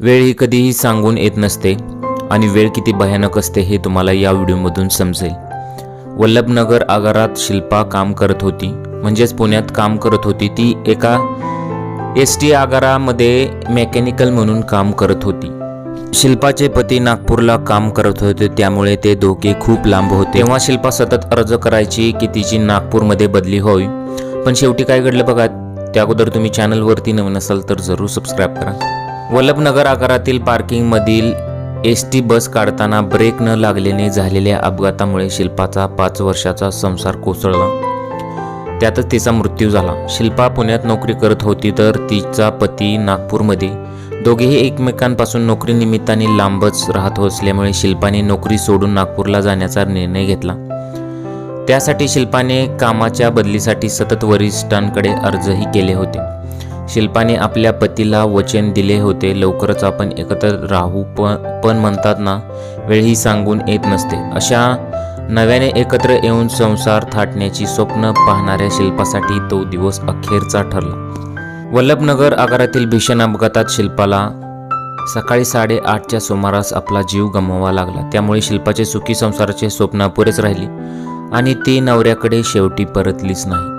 वेळ ही कधीही सांगून येत नसते आणि वेळ किती भयानक असते हे तुम्हाला या व्हिडिओमधून समजेल. वल्लभनगर आगारात शिल्पा काम करत होती म्हणजेच पुण्यात काम करत होती. ती एका एस टी आगारामध्ये मेकॅनिकल म्हणून काम करत होती. शिल्पाचे पती नागपूरला काम करत होते त्यामुळे ते दोघे खूप लांब होते. तेव्हा शिल्पा सतत अर्ज करायची की तिची नागपूरमध्ये बदली व्हावी पण शेवटी काय घडलं बघा त्या अगोदर तुम्ही चॅनलवरती नवीन असाल तर जरूर सबस्क्राईब करा. वल्लभनगर आगारातील पार्किंगमधील एस टी बस काढताना ब्रेक न लागल्याने झालेल्या अपघातामुळे शिल्पाचा पाच वर्षाचा संसार कोसळला. त्यातच तिचा मृत्यू झाला. शिल्पा पुण्यात नोकरी करत होती तर तिचा पती नागपूरमध्ये. दोघेही एकमेकांपासून नोकरीनिमित्ताने लांबच राहत असल्यामुळे शिल्पाने नोकरी सोडून नागपूरला जाण्याचा निर्णय घेतला. त्यासाठी शिल्पाने कामाच्या बदलीसाठी सतत वरिष्ठांकडे अर्जही केले होते. शिल्पाने आपल्या पतीला वचन दिले होते. लवकरच आपण एकत्र राहू पण पण म्हणतात ना वेळ ही सांगून येत नसते. अशा नव्याने एकत्र येऊन संसार थाटण्याची स्वप्न पाहणाऱ्या शिल्पासाठी तो दिवस अखेरचा ठरला. वल्लभनगर आगारातील भीषण अपघातात शिल्पाला सकाळी साडेआठच्या सुमारास आपला जीव गमवावा लागला. त्यामुळे शिल्पाचे सुखी संसाराचे स्वप्न अपुरेच राहिली आणि ती नवऱ्याकडे शेवटी परतलीच नाही.